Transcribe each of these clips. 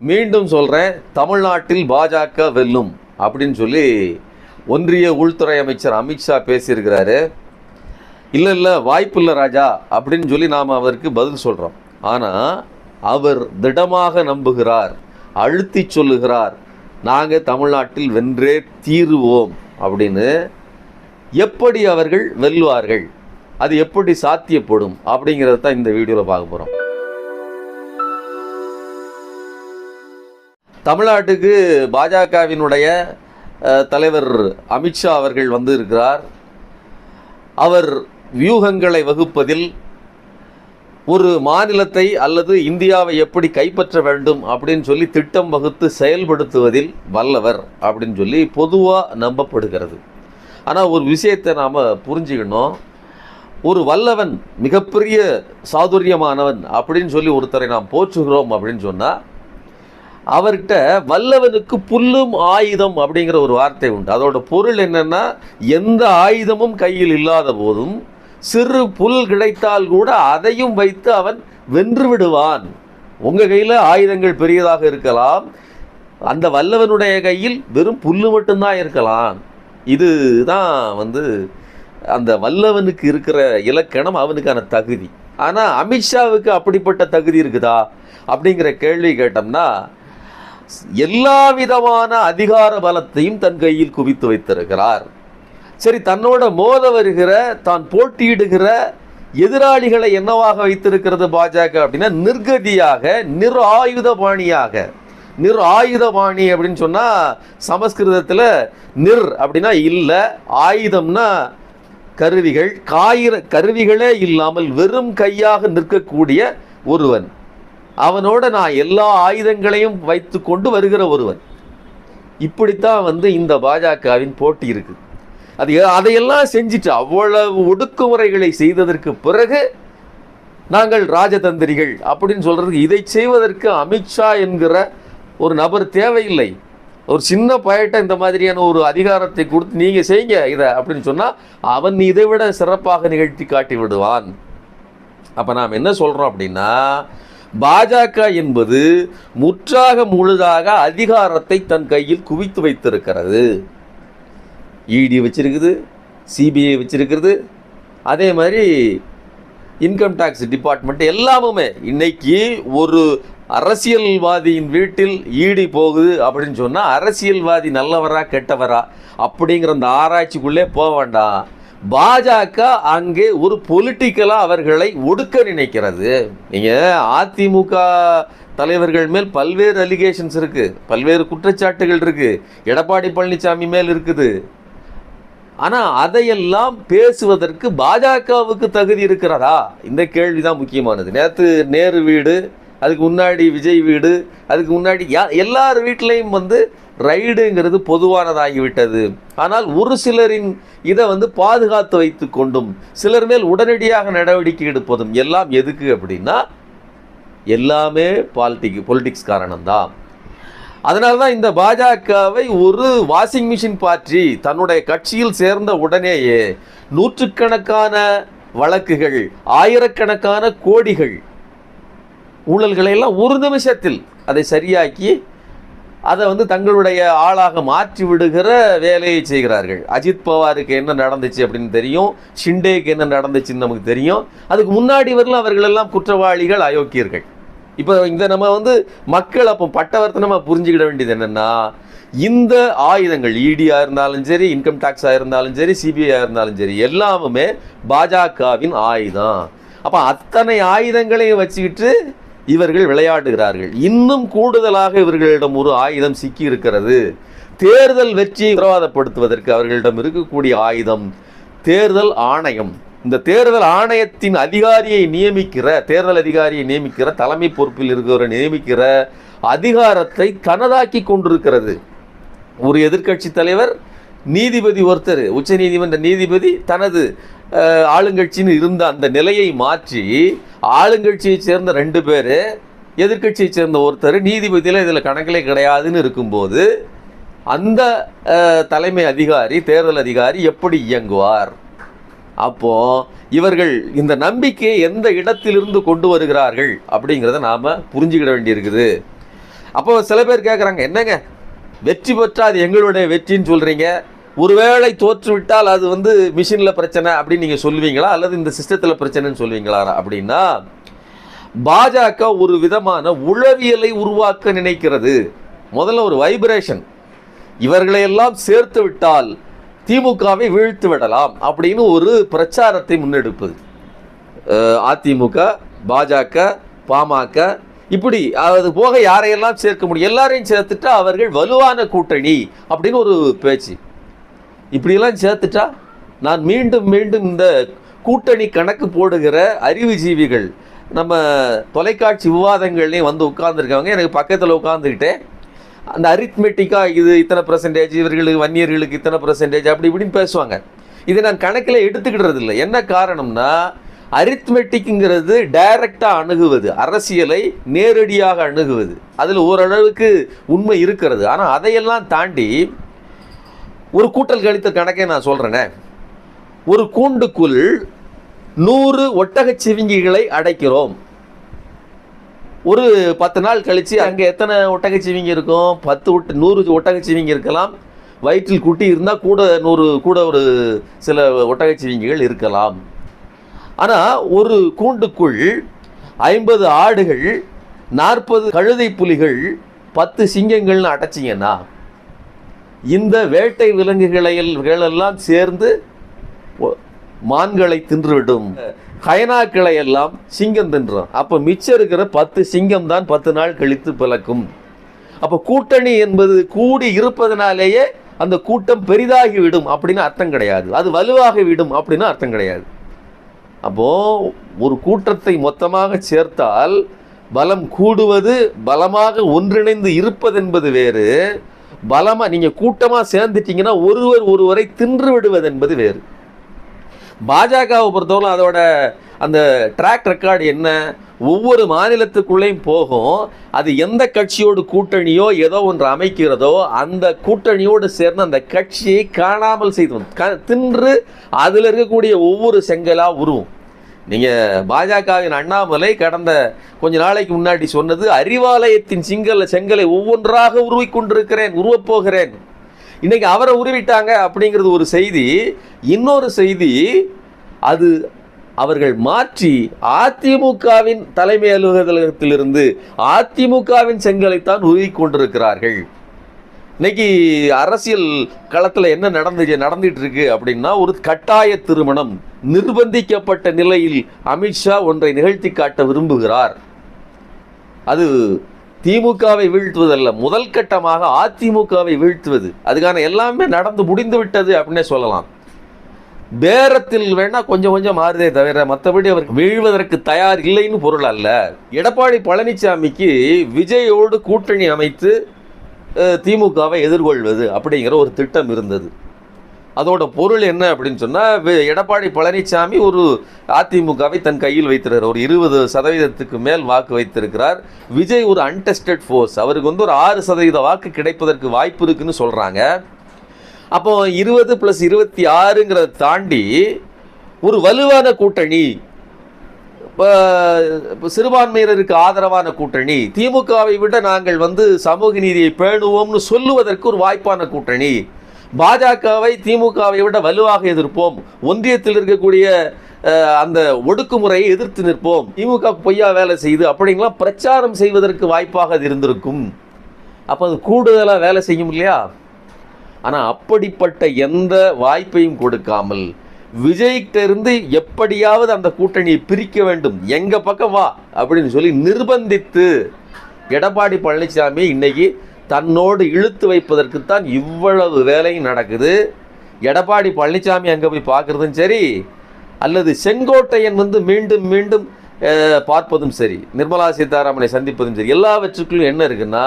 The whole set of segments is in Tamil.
மீண்டும் சொல்கிறேன் தமிழ்நாட்டில் பாஜக வெல்லும் அப்படின்னு சொல்லி ஒன்றிய உள்துறை அமைச்சர் அமித்ஷா பேசியிருக்கிறாரு. இல்லை இல்லை வாய்ப்பில்லை ராஜா அப்படின்னு சொல்லி நாம் அவருக்கு பதில் சொல்கிறோம் ஆனால் அவர் திடமாக நம்புகிறார் அழுத்தி சொல்லுகிறார் நாங்கள் தமிழ்நாட்டில் வென்றே தீருவோம் அப்படின்னு எப்படி அவர்கள் வெல்வார்கள் அது எப்படி சாத்தியப்படும் அப்படிங்கிறத தான் இந்த வீடியோவில் பார்க்க போகிறோம் தமிழ்நாட்டுக்கு பாஜகவினுடைய தலைவர் அமித்ஷா அவர்கள் வந்து இருக்கிறார் அவர் வியூகங்களை வகுப்பதில் ஒரு மாநிலத்தை அல்லது இந்தியாவை எப்படி கைப்பற்ற வேண்டும் அப்படின்னு சொல்லி திட்டம் வகுத்து செயல்படுத்துவதில் வல்லவர் அப்படின்னு சொல்லி பொதுவாக நம்பப்படுகிறது. ஆனால் ஒரு விஷயத்தை நாம் புரிஞ்சுக்கணும். ஒரு வல்லவன் மிகப்பெரிய சாதுரியமானவன் அப்படின்னு சொல்லி ஒருத்தரை நாம் போற்றுகிறோம் அப்படின்னு சொன்னால் அவர்கிட்ட வல்லவனுக்கு புல்லும் ஆயுதம் அப்படிங்கிற ஒரு வார்த்தை உண்டு. அதோட பொருள் என்னன்னா எந்த ஆயுதமும் கையில் இல்லாத போதும் சிறு புல் கிடைத்தால் கூட அதையும் வைத்து அவன் வென்று விடுவான். உங்க கையில் ஆயுதங்கள் பெரியதாக இருக்கலாம். அந்த வல்லவனுடைய கையில் வெறும் புல்லு மட்டும்தான் இருக்கலாம். இதுதான் வந்து அந்த வல்லவனுக்கு இருக்கிற இலக்கணம் அவனுக்கான தகுதி. ஆனால் அமித்ஷாவுக்கு அப்படிப்பட்ட தகுதி இருக்குதா அப்படிங்கிற கேள்வி கேட்டோம்னா எல்லா விதமான அதிகார பலத்தையும் தன் கையில் குவித்து வைத்திருக்கிறார். சரி தன்னோட மோத வருகிற தான் போட்டியிடுகிற எதிராளிகளை என்னவாக வைத்திருக்கிறது பாஜக அப்படின்னா நிர்கதியாக நிர் ஆயுதபாணியாக. நிர் ஆயுதபாணி அப்படின்னு சொன்னால் சமஸ்கிருதத்தில் நிர் அப்படின்னா இல்லை ஆயுதம்னா கருவிகள் காயிர கருவிகளே இல்லாமல் வெறும் கையாக நிற்கக்கூடிய ஒருவன். அவனோட நான் எல்லா ஆயுதங்களையும் வைத்து கொண்டு வருகிற ஒருவன். இப்படித்தான் வந்து இந்த பாஜகவின் போட்டி இருக்கு. அது அதையெல்லாம் செஞ்சுட்டு அவ்வளவு ஒடுக்குமுறைகளை செய்ததற்கு பிறகு நாங்கள் ராஜதந்திரிகள் அப்படின்னு சொல்றதுக்கு இதை செய்வதற்கு அமித்ஷா என்கிற ஒரு நபர் தேவையில்லை. ஒரு சின்ன பயட்ட இந்த மாதிரியான ஒரு அதிகாரத்தை கொடுத்து நீங்க செய்யுங்க இதை அப்படின்னு சொன்னா அவன் இதை விட சிறப்பாக நிகழ்த்தி காட்டி விடுவான். அப்ப நாம் என்ன சொல்றோம் அப்படின்னா பாஜக என்பது முற்றாக முழுதாக அதிகாரத்தை தன் கையில் குவித்து வைத்திருக்கிறது. இடி வச்சிருக்குது சிபிஐ வச்சிருக்கிறது அதே மாதிரி இன்கம் டேக்ஸ் டிபார்ட்மெண்ட் எல்லாமுமே இன்னைக்கு ஒரு அரசியல்வாதியின் வீட்டில் ஈடி போகுது அப்படின்னு சொன்னால் அரசியல்வாதி நல்லவரா கெட்டவரா அப்படிங்கிற அந்த ஆராய்ச்சிக்குள்ளே போக வேண்டாம். பாஜக அங்கே ஒரு பொலிட்டிக்கலாக அவர்களை ஒடுக்க நினைக்கிறது. நீங்கள் அதிமுக தலைவர்கள் மேல் பல்வேறு அலிகேஷன்ஸ் இருக்குது பல்வேறு குற்றச்சாட்டுகள் இருக்குது எடப்பாடி பழனிசாமி மேல் இருக்குது. ஆனால் அதையெல்லாம் பேசுவதற்கு பாஜகவுக்கு தகுதி இருக்கிறதா? இந்த கேள்வி தான் முக்கியமானது. நேற்று நேரு வீடு அதுக்கு முன்னாடி விஜய் வீடு அதுக்கு முன்னாடி யா- எல்லார் வீட்லேயும் வந்து ரைடுங்கிறது பொதுவானதாகிவிட்டது. ஆனால் ஒரு சிலரின் இதை வந்து பாதுகாத்து வைத்து கொண்டும் சிலர் மேல் உடனடியாக நடவடிக்கை எடுப்பதும் எல்லாம் எதுக்கு அப்படின்னா எல்லாமே பாலிட்டிக் பொலிட்டிக்ஸ் காரணம்தான். அதனால தான் இந்த பாஜகவை ஒரு வாஷிங் மிஷின் பாற்றி தன்னுடைய கட்சியில் சேர்ந்த உடனேயே நூற்றுக்கணக்கான வழக்குகள் ஆயிரக்கணக்கான கோடிகள் ஊழல்களை எல்லாம் ஒரு நிமிஷத்தில் அதை சரியாக்கி அதை வந்து தங்களுடைய ஆளாக மாற்றி விடுகிற வேலையை செய்கிறார்கள். அஜித் பவாருக்கு என்ன நடந்துச்சு அப்படின்னு தெரியும். ஷிண்டேக்கு என்ன நடந்துச்சுன்னு நமக்கு தெரியும். அதுக்கு முன்னாடி வரலாம் அவர்கள் எல்லாம் குற்றவாளிகள் அயோக்கியர்கள். இப்போ இந்த நம்ம வந்து மக்கள் அப்போ பட்டவர்த்தனமாக புரிஞ்சுக்கிட வேண்டியது என்னென்னா இந்த ஆயுதங்கள் இடியாக இருந்தாலும் சரி இன்கம் டேக்ஸாக இருந்தாலும் சரி சிபிஐ இருந்தாலும் சரி எல்லாமுமே பாஜகவின் ஆயுதம். அப்போ அத்தனை ஆயுதங்களையும் வச்சுக்கிட்டு இவர்கள் விளையாடுகிறார்கள். இன்னும் கூடுதலாக இவர்களிடம் ஒரு ஆயுதம் சிக்கி இருக்கிறது தேர்தல் வெற்றியை உத்தரவாதப்படுத்துவதற்கு அவர்களிடம் இருக்கக்கூடிய ஆயுதம் தேர்தல் ஆணையம். இந்த தேர்தல் ஆணையத்தின் அதிகாரியை நியமிக்கிற தேர்தல் அதிகாரியை நியமிக்கிற தலைமை பொறுப்பில் இருக்கிறவரை நியமிக்கிற அதிகாரத்தை தனதாக்கி கொண்டிருக்கிறது. ஒரு எதிர்க்கட்சி தலைவர் நீதிபதி ஒருத்தர் உச்சநீதிமன்ற நீதிபதி தனது ஆளுங்கட்சின்னு இருந்த அந்த நிலையை மாற்றி ஆளுங்கட்சியை சேர்ந்த ரெண்டு பேர் எதிர்க்கட்சியை சேர்ந்த ஒருத்தர் நீதிபதியில் இதில் கணக்கிலே கிடையாதுன்னு இருக்கும்போது அந்த தலைமை அதிகாரி தேர்தல் அதிகாரி எப்படி இயங்குவார்? அப்போ இவர்கள் இந்த நம்பிக்கையை எந்த இடத்திலிருந்து கொண்டு வருகிறார்கள் அப்படிங்கிறத நாம் புரிஞ்சுக்கிட வேண்டியிருக்குது. அப்போ சில பேர் கேட்குறாங்க என்னங்க? வெற்றி பெற்றால் அது எங்களுடைய வெற்றின்னு சொல்கிறீங்க ஒருவேளை தோற்றுவிட்டால் அது வந்து மிஷினில் பிரச்சனை அப்படின்னு நீங்கள் சொல்லுவீங்களா? அல்லது இந்த சிஸ்டத்தில் பிரச்சனைன்னு சொல்லுவீங்களா அப்படின்னா பாஜக ஒரு விதமான உளவியலை உருவாக்க நினைக்கிறது. முதல்ல ஒரு வைப்ரேஷன் இவர்களையெல்லாம் சேர்த்து விட்டால் திமுகவை வீழ்த்து விடலாம் அப்படின்னு ஒரு பிரச்சாரத்தை முன்னெடுப்பது. அதிமுக பாஜக பாமக இப்படி அது போக யாரையெல்லாம் சேர்க்க முடியும்? எல்லாரையும் சேர்த்துட்டா அவர்கள் வலுவான கூட்டணி அப்படின்னு ஒரு பேச்சு. இப்படியெல்லாம் சேர்த்துட்டா நான் மீண்டும் மீண்டும் இந்த கூட்டணி கணக்கு போடுகிற அறிவுஜீவிகள் நம்ம தொலைக்காட்சி விவாதங்கள்லையும் வந்து உட்காந்துருக்கவங்க எனக்கு பக்கத்தில் உட்காந்துக்கிட்டே அந்த அரித்மெட்டிக்காக இது இத்தனை பர்சன்டேஜ் இவர்களுக்கு வன்னியர்களுக்கு இத்தனை பர்சன்டேஜ் அப்படி இப்படின்னு பேசுவாங்க. இதை நான் கணக்கில் எடுத்துக்கிடுறது இல்லை என்ன காரணம்னா அரித்மெட்டிக்குங்கிறது டைரக்டாக அணுகுவது அரசியலை நேரடியாக அணுகுவது. அதில் ஓரளவுக்கு உண்மை இருக்கிறது. ஆனால் அதையெல்லாம் தாண்டி ஒரு கூட்டல் கழித்த கணக்கை நான் சொல்கிறேனே ஒரு கூண்டுக்குள் நூறு ஒட்டகச் சிவிங்கிகளை அடைக்கிறோம். ஒரு பத்து நாள் கழித்து அங்கே எத்தனை ஒட்டகச்சிவிங்கி இருக்கும்? பத்து ஒட்டு நூறு ஒட்டகச்சிவிங்கி இருக்கலாம். வயிற்றில் குட்டி இருந்தால் கூட நூறு கூட ஒரு சில ஒட்டகச்சிவிங்கிகள் இருக்கலாம். ஆனால் ஒரு கூண்டுக்குள் ஐம்பது ஆடுகள் நாற்பது கழுதை புலிகள் பத்து சிங்கங்கள்னு அடைச்சிங்கன்னா இந்த வேட்டை விலங்குகளையெல்லாம் சேர்ந்து மான்களை தின்றுவிடும். கயனாக்களை எல்லாம் சிங்கம் தின்றும். அப்போ மிச்சம் இருக்கிற பத்து சிங்கம் தான் பத்து நாள் கழித்து பிளக்கும் அப்போ கூட்டணி என்பது கூடி இருப்பதனாலேயே அந்த கூட்டம் பெரிதாகி விடும் அப்படின்னு அர்த்தம் கிடையாது. அது வலுவாகி விடும் அப்படின்னு அர்த்தம் கிடையாது. அப்போ ஒரு கூட்டத்தை மொத்தமாக சேர்த்தால் பலம் கூடுவது பலமாக ஒன்றிணைந்து இருப்பது என்பது வேறு. பலமாக நீங்கள் கூட்டமாக சேர்ந்துட்டீங்கன்னா ஒருவர் ஒருவரை தின்று விடுவது என்பது வேறு. பாஜகவை பொறுத்தவரை அதோட அந்த ட்ராக் ரெக்கார்டு என்ன? ஒவ்வொரு மாநிலத்துக்குள்ளேயும் போகும். அது எந்த கட்சியோடு கூட்டணியோ ஏதோ ஒன்று அமைக்கிறதோ அந்த கூட்டணியோடு சேர்ந்து அந்த கட்சியை காணாமல் செய்து க- தின்று அதில் இருக்கக்கூடிய ஒவ்வொரு செங்கலாக உருவும். நீங்கள் பாஜகவின் அண்ணாமலை கடந்த கொஞ்ச நாளைக்கு முன்னாடி சொன்னது அறிவாலயத்தின் சிங்கல செங்கலை ஒவ்வொன்றாக உருவிக் கொண்டிருக்கிறேன் உருவப் போகிறேன். இன்னைக்கு அவரை உருவிட்டாங்க அப்படிங்கிறது ஒரு செய்தி. இன்னொரு செய்தி அது அவர்கள் மாற்றி அதிமுகவின் தலைமை அலுவலகத்திலிருந்து அதிமுகவின் செங்கலைத்தான் உருவிக் கொண்டிருக்கிறார்கள். இன்னைக்கு அரசியல் களத்தில் என்ன நடந்து நடந்துட்டு இருக்கு அப்படின்னா ஒரு கட்டாய திருமணம் நிர்பந்திக்கப்பட்ட நிலையில் அமித்ஷா ஒன்றை நிகழ்த்தி காட்ட விரும்புகிறார். அது திமுகவை வீழ்த்துவதல்ல முதல் கட்டமாக அதிமுகவை வீழ்த்துவது. அதுக்கான எல்லாமே நடந்து முடிந்து விட்டது அப்படின்னே சொல்லலாம். பேரத்தில் வேணா கொஞ்சம் கொஞ்சம் மாறுதே தவிர மற்றபடி அவர் வீழ்வதற்கு தயார் இல்லைன்னு பொருள் அல்ல. எடப்பாடி பழனிசாமிக்கு விஜயோடு கூட்டணி அமைத்து திமுகவை எதிர்கொள்வது அப்படிங்கிற ஒரு திட்டம் இருந்தது. அதோட பொருள் என்ன அப்படின்னு சொன்னால் எடப்பாடி பழனிசாமி ஒரு அதிமுகவை தன் கையில் வைத்திருக்கிறார். ஒரு இருபது சதவீதத்துக்கு மேல் வாக்கு வைத்திருக்கிறார். விஜய் ஒரு அன்டெஸ்டட் ஃபோர்ஸ் அவருக்கு வந்து ஒரு ஆறு சதவீத வாக்கு கிடைப்பதற்கு வாய்ப்பு இருக்குன்னு சொல்கிறாங்க அப்போ இருபது ப்ளஸ் இருபத்தி ஆறுங்கிறத தாண்டி ஒரு வலுவான கூட்டணி சிறுபான்மையினருக்கு ஆதரவான கூட்டணி திமுகவை விட நாங்கள் வந்து சமூக நீதியை பேணுவோம்னு சொல்லுவதற்கு ஒரு வாய்ப்பான கூட்டணி. பாஜகவை திமுகவை விட வலுவாக எதிர்ப்போம். ஒன்றியத்தில் இருக்கக்கூடிய அந்த ஒடுக்குமுறையை எதிர்த்து நிற்போம். திமுக பொய்யா வேலை செய்து அப்படிங்களாம் பிரச்சாரம் செய்வதற்கு வாய்ப்பாக அது இருந்திருக்கும். அப்போ அது கூடுதலாக வேலை செய்யும் இல்லையா? ஆனால் அப்படிப்பட்ட எந்த வாய்ப்பையும் கொடுக்காமல் விஜய்கிட்ட இருந்து எப்படியாவது அந்த கூட்டணியை பிரிக்க வேண்டும். எங்க பக்கம் வா அப்படின்னு சொல்லி நிர்பந்தித்து எடப்பாடி பழனிசாமி இன்னைக்கு தன்னோடு இழுத்து வைப்பதற்குத்தான் இவ்வளவு வேலையும் நடக்குது. எடப்பாடி பழனிசாமி அங்கே போய் பார்க்குறதும் சரி அல்லது செங்கோட்டையன் வந்து மீண்டும் மீண்டும் பார்ப்பதும் சரி நிர்மலா சீதாராமனை சந்திப்பதும் சரி எல்லாவற்றுக்குள்ளும் என்ன இருக்குன்னா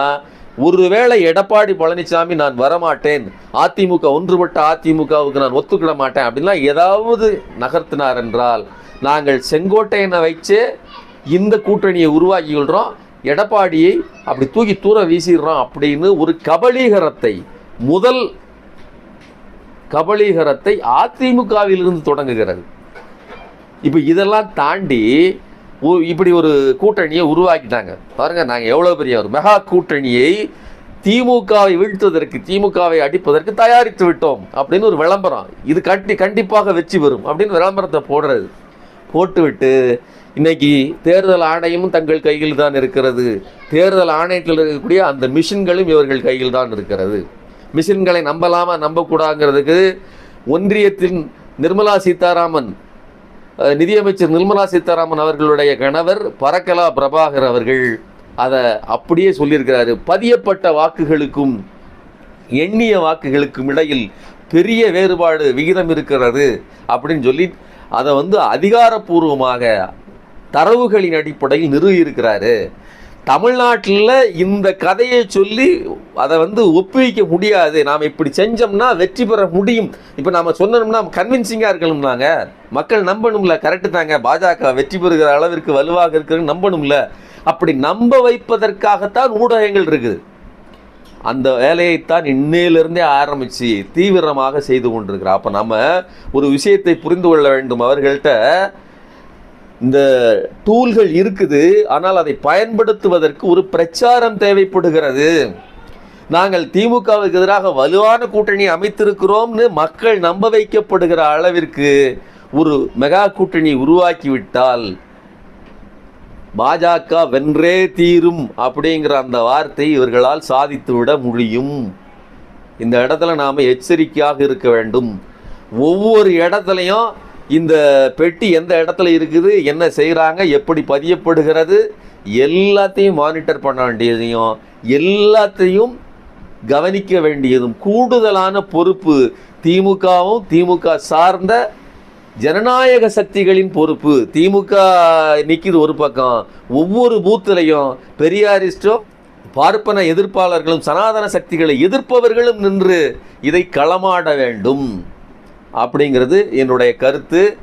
ஒருவேளை எடப்பாடி பழனிசாமி நான் வரமாட்டேன் அதிமுக ஒன்றுபட்ட அதிமுகவுக்கு நான் ஒத்துக்கிட மாட்டேன் அப்படின்லாம் ஏதாவது நகர்த்தினார் என்றால் நாங்கள் செங்கோட்டையனை வச்சே இந்த கூட்டணியை உருவாக்கி கொள்கிறோம் எடப்பாடியை அப்படி தூக்கி தூர வீசிடுறோம் அப்படின்னு ஒரு கபலீகரத்தை முதல் கபலீகரத்தை அதிமுகவிலிருந்து தொடங்குகிறது. இப்போ இதெல்லாம் தாண்டி இப்படி ஒரு கூட்டணியை உருவாக்கிட்டாங்க. பாருங்க நாங்கள் எவ்வளோ பெரிய ஒரு மெகா கூட்டணியை திமுகவை வீழ்த்துவதற்கு திமுகவை அடிப்பதற்கு தயாரித்து விட்டோம் அப்படின்னு ஒரு விளம்பரம். இது கட்டி கண்டிப்பாக வெற்றி பெறும் அப்படின்னு விளம்பரத்தை போடுறது. போட்டுவிட்டு இன்னைக்கு தேர்தல் ஆணையமும் தங்கள் கையில் தான் இருக்கிறது. தேர்தல் ஆணையத்தில் இருக்கக்கூடிய அந்த மிஷின்களும் இவர்கள் கையில் தான் இருக்கிறது. மிஷின்களை நம்பலாமா நம்பக்கூடாங்கிறதுக்கு ஒன்றியத்தின் நிர்மலா சீதாராமன் நிதியமைச்சர் நிர்மலா சீதாராமன் அவர்களுடைய கணவர் பரக்கலா பிரபாகர் அவர்கள் அதை அப்படியே சொல்லியிருக்கிறாரு. பதியப்பட்ட வாக்குகளுக்கும் எண்ணிய வாக்குகளுக்கும் இடையில் பெரிய வேறுபாடு விகிதம் இருக்கிறது அப்படின்னு சொல்லி அதை வந்து அதிகாரப்பூர்வமாக தரவுகளின் அடிப்படையில் நிறுவியிருக்கிறாரு. தமிழ்நாட்டில் இந்த கதையை சொல்லி அதை வந்து ஒப்புவிக்க முடியாது. நாம் இப்படி செஞ்சோம்னா வெற்றி பெற முடியும். இப்போ நாம் சொன்னோம்னா கன்வின்சிங்காக இருக்கணும்னாங்க. மக்கள் நம்பணும்ல கரெக்டு தாங்க. பாஜக வெற்றி பெறுகிற அளவிற்கு வலுவாக இருக்கிறது நம்பணும்ல. அப்படி நம்ப வைப்பதற்காகத்தான் ஊடகங்கள் இருக்குது. அந்த வேலையைத்தான் இன்னையிலிருந்தே ஆரம்பித்து தீவிரமாக செய்து கொண்டிருக்கிறோம் அப்போ நம்ம ஒரு விஷயத்தை புரிந்து கொள்ள வேண்டும். அவர்கள்ட்ட இந்த டூல்கள் இருக்குது ஆனால் அதை பயன்படுத்துவதற்கு ஒரு பிரச்சாரம் தேவைப்படுகிறது. நாங்கள் திமுகவுக்கு எதிராக வலுவான கூட்டணி அமைத்திருக்கிறோம்னு மக்கள் நம்ப வைக்கப்படுகிற அளவிற்கு ஒரு மெகா கூட்டணி உருவாக்கிவிட்டால் பாஜக வென்றே தீரும் அப்படிங்கிற அந்த வார்த்தை இவர்களால் சாதித்துவிட முடியும். இந்த இடத்துல நாம் எச்சரிக்கையாக இருக்க வேண்டும். ஒவ்வொரு இடத்துலையும் இந்த பெட்டி எந்த இடத்துல இருக்குது என்ன செய்கிறாங்க எப்படி பதியப்படுகிறது எல்லாத்தையும் மானிட்டர் பண்ண வேண்டியதையும் எல்லாத்தையும் கவனிக்க வேண்டியதும் கூடுதலான பொறுப்பு திமுகவும் திமுக சார்ந்த ஜனநாயக சக்திகளின் பொறுப்பு. திமுக நிற்கிது ஒரு பக்கம். ஒவ்வொரு பூத்துலையும் பெரியாரிஸ்டும் பார்ப்பன எதிர்ப்பாளர்களும் சனாதன சக்திகளை எதிர்ப்பவர்களும் நின்று இதை களமாட வேண்டும். அப்படிங்கிறது என்னுடைய கருத்து.